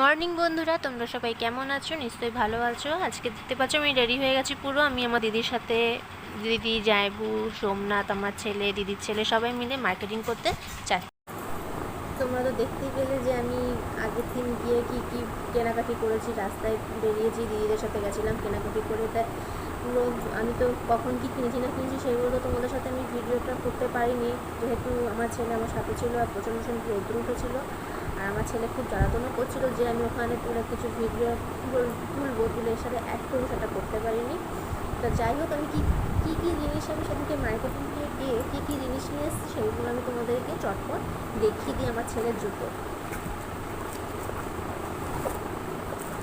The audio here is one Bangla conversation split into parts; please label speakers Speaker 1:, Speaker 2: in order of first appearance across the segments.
Speaker 1: মর্নিং বন্ধুরা, তোমরা সবাই কেমন আছো? নিশ্চয়ই ভালো আছো। আজকে দেখতে পাচ্ছ, আমি রেডি হয়ে গেছি পুরো। আমি আমার দিদির সাথে, দিদি জায়বু সোমনাথ, আমার ছেলে, দিদির ছেলে সবাই মিলে মার্কেটিং করতে চাই তোমরা তো দেখতেই পেলে যে আমি আগের দিন গিয়ে কি কি কেনাকাটি করেছি। রাস্তায় বেরিয়েছি, দিদিদের সাথে গেছিলাম কেনাকাটি করে। তা পুরো আমি তো কখন কি কিনেছি না কিনেছি সেগুলো তো তোমাদের সাথে আমি ভিডিওটা করতে পারিনি। যেহেতু আমার ছেলে আমার সাথে ছিল আর প্রচণ্ড রৌদ্র উঠেছিল আর আমার ছেলে খুব জ্বালাতনও করছিল যে আমি ওখানে পুরো কিছু ভিডিও তুলবো, তুলে সাথে অ্যাড করব, সেটা করতে পারিনি। তো যাই হোক, আমি কী কী কী জিনিস আমি সেদিকে মার্কেটিং দিয়ে গিয়ে কী কী জিনিস নিয়ে এসেছি সেগুলো আমি তোমাদেরকে চটপট দেখিয়ে দিই আমার ছেলের জুতো।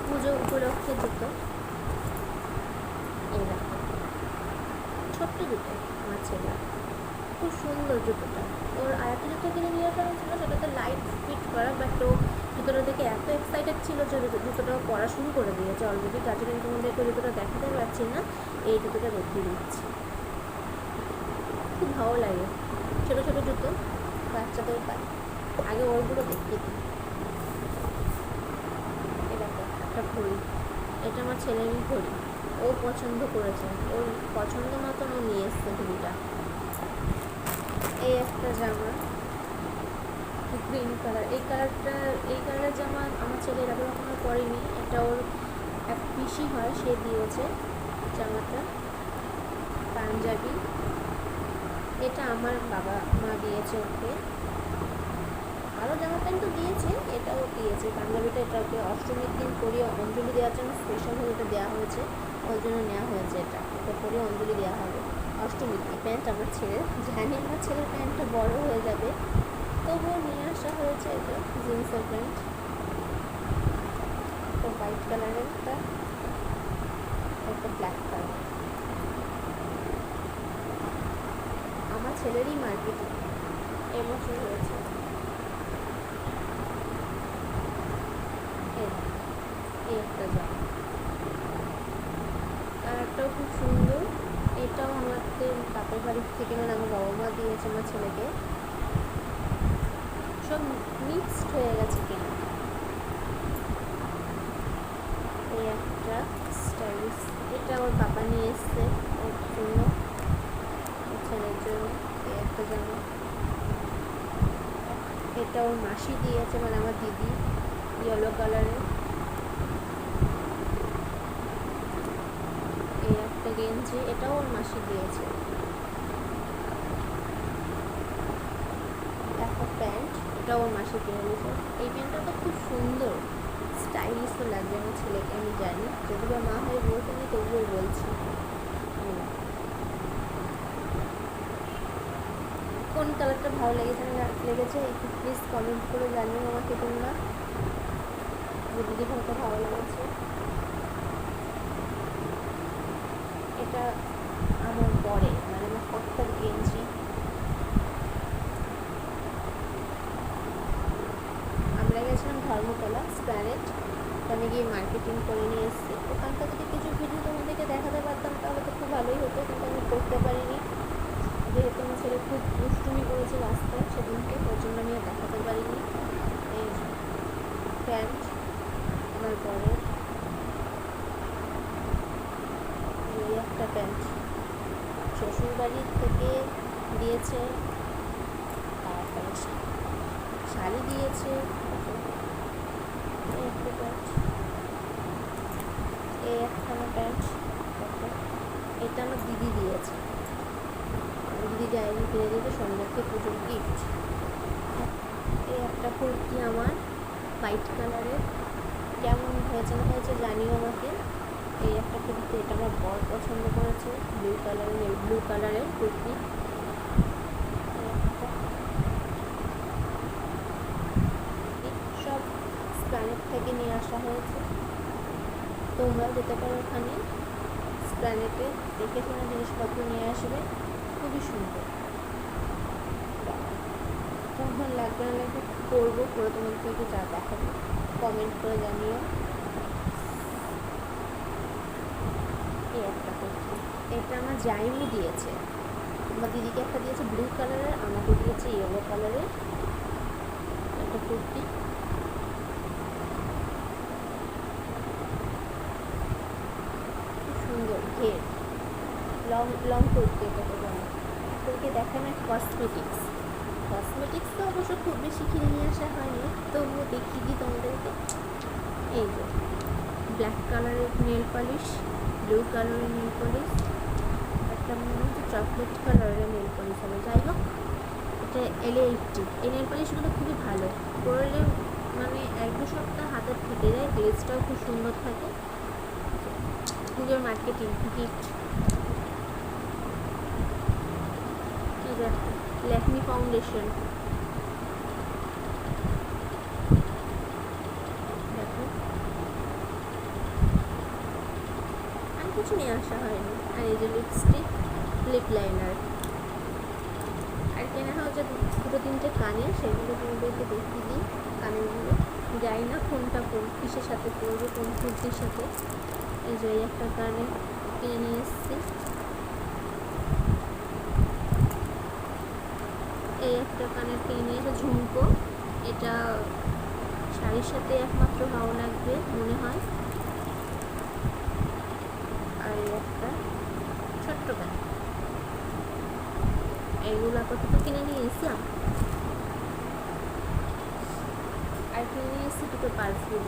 Speaker 1: পুজো উপলক্ষে জুতো। এই ছোট্ট জুতো আমার ছেলে খুব সুন্দর জুতোটা। ওর আরেকটা জুতো কিনে নিয়ে লাইট ফিট করা বাট ও জুতোটা দেখে এত এক্সাইটেড ছিল যে জুতো- জুতোটা পরা শুরু করে দিয়েছে অলরেডি তার জন্য তোমাদেরকে জুতোটা দেখাতে পারছি না, এই জুতোটা দেখিয়ে দিচ্ছি। খুব ভালো লাগে। ছোটো ছোটো জুতো, বাচ্চাদের পায় আগে ওরগুলো দেখিয়ে দিই। এই একটা ঘড়ি। এটা আমার ছেলেরই ঘড়ি। ও পছন্দ করেছে। ওর পছন্দ মতন ও নিয়ে এসছে ঘড়িটা। এই একটা জামা। গ্রিন কালার এই কালারটা এই কালারের জামা আমার ছেলে এর আগে কখনো পরেনি, এটা ওর এক পিসি হয়, সে দিয়েছে জামাটা, পাঞ্জাবি। এটা আমার বাবা, মা দিয়েছে ওকে। আরও জামা প্যান্ট তো দিয়েছে, এটাও দিয়েছে। পাঞ্জাবিটা এটা ওকে অষ্টমীর দিন পরিয়ে অঞ্জলি দেওয়ার জন্য স্পেশালভাবে এটা দেওয়া হয়েছে ওই জন্য নেওয়া হয়েছে এটা। এটা পরিয়ে অঞ্জলি দেওয়া হবে অষ্টমীর দিন। প্যান্ট আমার ছেলের, জানি আমার ছেলের প্যান্টটা বড় হয়ে যাবে। তবুও নিয়ে আসা হয়েছে এটা জিন্সের প্যান্ট। একটা হোয়াইট কালারের একটা একটা ব্ল্যাক কালার আমার ছেলেরই মার্কেটিং এবছর হয়েছে। একটা জামা। কালারটাও খুব সুন্দর। এটাও আমাদের বাপের বাড়ির থেকে মানে আমার বাবা মা দিয়েছে আমার ছেলেকে। সব মিক্সড হয়ে গেছে কেনা। এই একটা স্টাইলিশ এটা ওর বাবা নিয়ে এসছে ওর জন্য। ছেলের জন্য। এই একটা জামা। এটা ওর মাসি দিয়েছে মানে আমার দিদি ইয়েলো কালারের এই একটা গেঞ্জি, এটাও ওর মাসি দিয়েছে একটা ওর মাসি কিনে দিয়েছে এই প্যান্টটা তো খুব সুন্দর। স্টাইলিশও লাগবে আমার ছেলেকে, আমি জানি। যদি বা মা হয়ে, বলতে নেই তবুও বলছি। কোন কালারটা ভালো লেগেছে লেগেছে, একটু প্লিজ কমেন্ট করে জানিও আমাকে তোমরা। যে দিদি কোনটা ভালো লেগেছে। এটা আমার পরে মানে আমার কর্তার গেঞ্জি আমরা গেছিলাম ধর্মতলা স্প্ল্যানেট ওখানে গিয়ে মার্কেটিং করে নিয়ে এসেছি। ওখানটা যদি কিছু ভিডিও তোমাদেরকে দেখাতে পারতাম, তাহলে তো খুব ভালোই হতো, কিন্তু আমি করতে পারিনি। যেহেতু আমার ছেলে খুব দুষ্টুমি করেছে রাস্তায় সেদিনকে, ওর জন্য আমি আর দেখাতে পারিনি। এই প্যান্ট আমার পরে এই একটা প্যান্ট শ্বশুরবাড়ি থেকে দিয়েছে, তারপরে শাড়ি দিয়েছে এই একটা প্যান্ট একখানা প্যান্ট এটা আমার দিদি দিয়েছে। আমার দিদি যায়নি কিনে দিয়েছে সন্ধ্যাকে পুজোর গিফট এই একটা কুর্তি আমার হোয়াইট কালারের। কেমন হয়েছে না হয়েছে জানিও আমাকে। এই একটা কুর্তি, এটা আমার বর পছন্দ করেছে। ব্লু কালারের ব্লু কালারের কুর্তি। সব স্প্ল্যানেট থেকে নিয়ে আসা হয়েছে। তোমরাও যেতে পারো ওখানে। স্প্ল্যানেটে দেখে শুনে জিনিসপত্র নিয়ে আসবে। খুবই সুন্দর। কেমন লাগবে না লাগবে করব করে তোমাদেরকে যা দেখাবো। কমেন্ট করে জানিও। একটা কুর্তি এটা আমার জাইমু দিয়েছে। আমার দিদিকে একটা দিয়েছে ব্লু কালারের আমাকে দিয়েছে ইয়েলো কালারের একটা kurti. Hair long long kurti এটাকে বলে তোকে দেখানো কসমেটিক্স কসমেটিক্স তো অবশ্য খুব বেশি কিনে নিয়ে আসা হয়নি, তবুও দেখিয়ে দিই তোমাদেরকে। এই যে ব্ল্যাক কালারের নেল পলিশ ব্লু কালারের নেল পলিশ একটা মনে হচ্ছে চকলেট কালারের নেল পলিশ হবে। যাই হোক, এটা এলে এইটটি এই নেল পলিশগুলো খুবই ভালো। পরলে মানে এক দু সপ্তাহ হাতে থেকে যায় গ্লেজটাও খুব সুন্দর থাকে। নিজের মার্কেটিং গিফট ল্যাকমি ফাউন্ডেশন আর কিছু নিয়ে আসা হয়নি। আর এই যে লিপস্টিক লিপ লাইনার আর কেনা হচ্ছে দুটো তিনটে কানে, সেগুলো তোমাদেরকে দেখিয়ে দিই। কানেরগুলো। যাই না কোনটা কোন কিসের সাথে পরবো কোন কুর্তির সাথে। এই যে একটা কানে কিনে নিয়ে এসেছি এই একটা কানের কিনে নিয়ে এসে ঝুমকো। এটা শাড়ির সাথে একমাত্র ভালো লাগবে, মনে হয়। আর একটা ছোট্ট কান এইগুলো আপাতত কিনে নিয়ে এসেছিলাম আর কিনে নিয়ে এসেছি দুটো পারফিউম।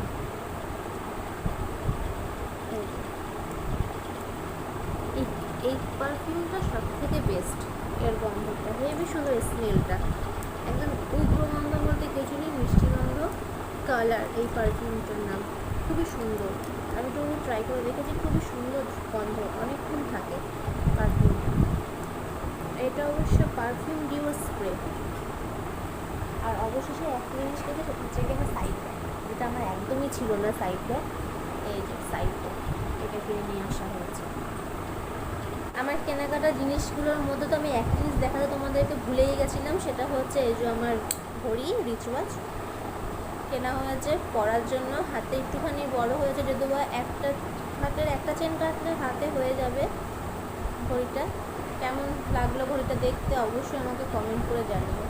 Speaker 1: এই এই পারফিউমটা সব থেকে বেস্ট এর গন্ধটা। হেবি সুন্দর স্মেলটা একদম উগ্র গন্ধ বলতে কিছু নেই, মিষ্টি গন্ধ কালার এই পারফিউমটার নাম। খুবই সুন্দর। আমি তো ট্রাই করে দেখেছি, খুবই সুন্দর গন্ধ, অনেকক্ষণ থাকে পারফিউমটা এটা অবশ্য পারফিউম ডিও স্প্রে আর অবশেষে একটা জিনিস কেটে সেটা হচ্ছে এখানে সাইড ব্যাগ যেটা আমার একদমই ছিল না সাইড ব্যাগ এই যে সাইড এটা কিনে নিয়ে আসা হয়েছে। আমার কেনাকাটা জিনিসগুলোর মধ্যে তো আমি এক জিনিস দেখাতে তোমাদেরকে ভুলেই গেছিলাম, সেটা হচ্ছে এই যে আমার ঘড়ি, রিচ ওয়াচ। কেনা হয়েছে পরার জন্য। হাতে একটুখানি বড় হয়েছে, যদিও বা একটা হাতের, একটা চেন কাটলে হাতে হয়ে যাবে ঘড়িটা। কেমন লাগল ঘড়িটা দেখতে অবশ্যই আমাকে কমেন্ট করে জানিও।